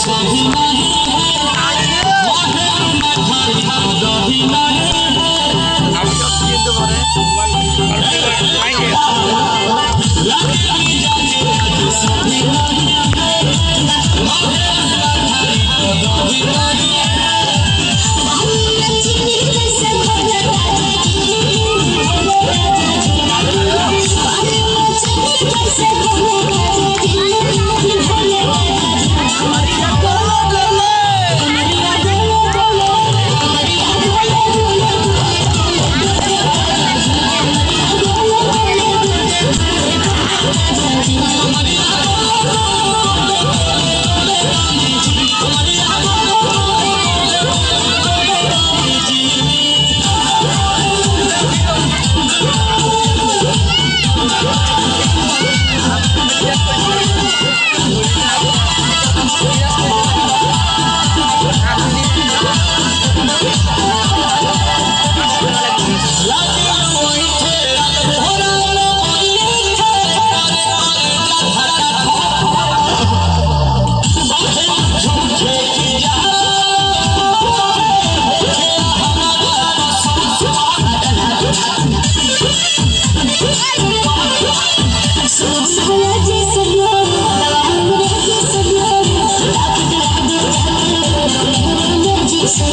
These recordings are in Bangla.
Shahina.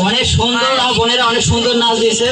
অনেক সুন্দর বোনেরা অনেক সুন্দর নাচ দিয়েছে।